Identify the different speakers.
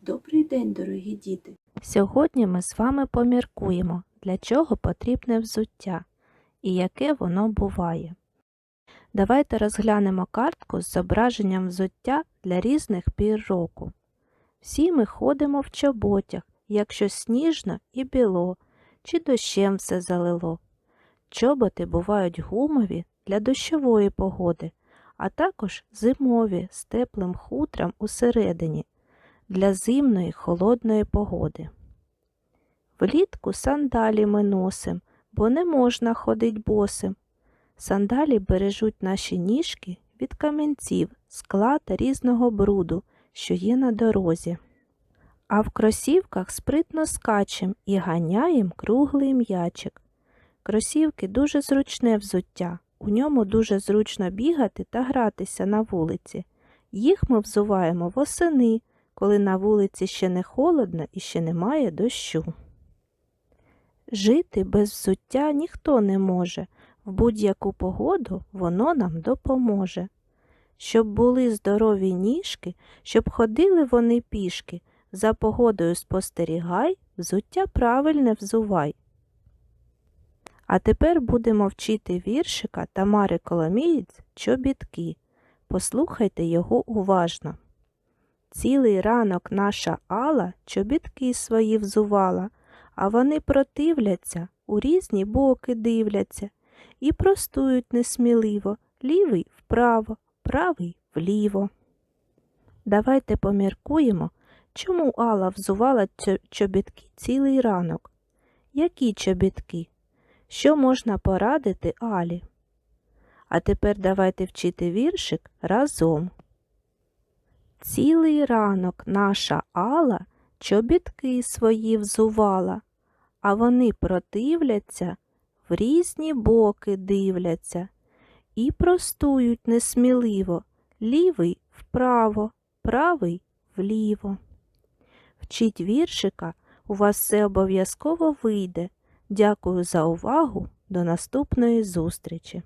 Speaker 1: Добрий день, дорогі діти!
Speaker 2: Сьогодні ми з вами поміркуємо, для чого потрібне взуття і яке воно буває. Давайте розглянемо картку з зображенням взуття для різних пір року. Всі ми ходимо в чоботях, якщо сніжно і біло, чи дощем все залило. Чоботи бувають гумові для дощової погоди, а також зимові з теплим хутром усередині для зимної холодної погоди. Влітку сандалі ми носим, бо не можна ходить босим. Сандалі бережуть наші ніжки від камінців, скла та різного бруду, що є на дорозі. А в кросівках спритно скачем і ганяєм круглий м'ячик. Кросівки дуже зручне взуття, у ньому дуже зручно бігати та гратися на вулиці. Їх ми взуваємо восени, коли на вулиці ще не холодно і ще немає дощу. Жити без взуття ніхто не може, в будь-яку погоду воно нам допоможе. Щоб були здорові ніжки, щоб ходили вони пішки, за погодою спостерігай, взуття правильне взувай. А тепер будемо вчити віршика Тамари Коломієць «Чобітки». Послухайте його уважно. Цілий ранок наша Алла чобітки свої взувала, а вони противляться, у різні боки дивляться і простують несміливо, лівий вправо, правий вліво. Давайте поміркуємо, чому Алла взувала чобітки цілий ранок. Які чобітки? Що можна порадити Алі? А тепер давайте вчити віршик разом. Цілий ранок наша Алла чобітки свої взувала, а вони противляться, в різні боки дивляться і простують несміливо, лівий вправо, правий вліво. Вчіть віршика, у вас все обов'язково вийде. Дякую за увагу. До наступної зустрічі!